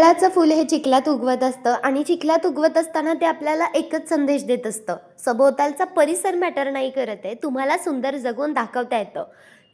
कमळाचं फूल हे चिखलात उगवत असतं आणि चिखलात उगवत असताना ते आपल्याला एकच संदेश देत असतं. सभोवतालचा परिसर मॅटर नाही करत आहे. तुम्हाला सुंदर जगून दाखवता येतं.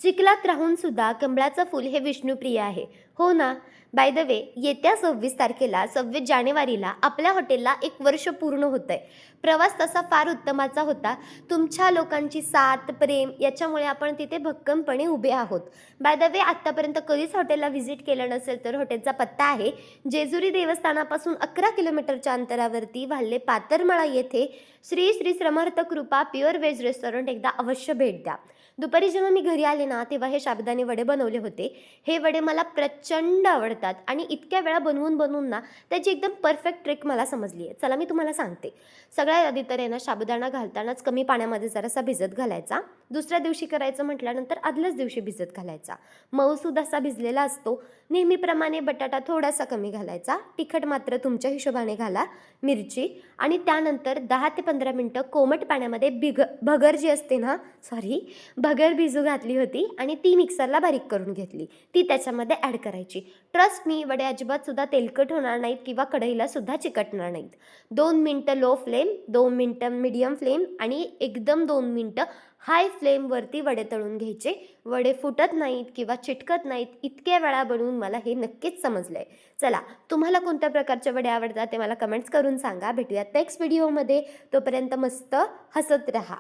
चिखलात राहून सुद्धा कमळाचं फूल हे विष्णुप्रिय आहे. हो ना? बाय द वे येत्या सव्वीस तारखेला सव्वीस जानेवारीला आपल्या हॉटेलला एक वर्ष पूर्ण होतं आहे प्रवास तसा फार उत्तमाचा होता. तुमच्या लोकांची साथ प्रेम याच्यामुळे आपण तिथे भक्कमपणे उभे आहोत. बाय द वे आत्तापर्यंत कधीच हॉटेलला व्हिजिट केलं नसेल तर हॉटेलचा पत्ता आहे. जेजुरी देवस्थानापासून अकरा किलोमीटरच्या अंतरावरती वाल्ले पातरमळा येथे श्री श्री समर्थ कृपा प्युअर व्हेज रेस्टॉरंट एकदा अवश्य भेट द्या. दुपारी जेव्हा मी घरी आले ना तेव्हा हे शाबदाने वडे बनवले होते. हे वडे मला प्रचंड आवडतात. आणि इतक्या वेळा बनवून बनवून ना त्याची एकदम परफेक्ट ट्रिक मला समजली आहे. चला मी तुम्हाला सांगते. सगळ्यात आधी तर आहे ना साबुदाणा घालतानाच कमी पाण्यामध्ये जरासा भिजत घालायचा. दुसऱ्या दिवशी करायचं म्हटल्यानंतर आदल्याच दिवशी भिजत घालायचा. मऊसूद असा भिजलेला असतो. नेहमीप्रमाणे बटाटा थोडासा कमी घालायचा. तिखट मात्र तुमच्या हिशोबाने घाला. मिरची आणि त्यानंतर दहा ते पंधरा मिनटं कोमट पाण्यामध्ये भिग भगर जी असते ना सॉरी भगर भिजू घातली होती. आणि ती मिक्सरला बारीक करून घेतली. ती त्याच्यामध्ये ॲड करायची. ट्रस्ट मी वडे अजिबात सुद्धा तेलकट होणार नाहीत किंवा कढईला सुद्धा चिकटणार नाहीत. दोन मिनटं लो फ्लेम दोन मिनटं मिडियम फ्लेम आणि एकदम दोन मिनटं हाय फ्लेमवरती वडे तळून घ्यायचे. वडे फुटत नाहीत किंवा चिटकत नाहीत इतक्या वेळा बनवून मला हे नक्कीच समजलं आहे चला तुम्हाला कोणत्या प्रकारचे वडे आवडतात ते मला कमेंट्स करून सांगा. भेटूयात नेक्स्ट व्हिडिओमध्ये तोपर्यंत मस्त हसत राहा.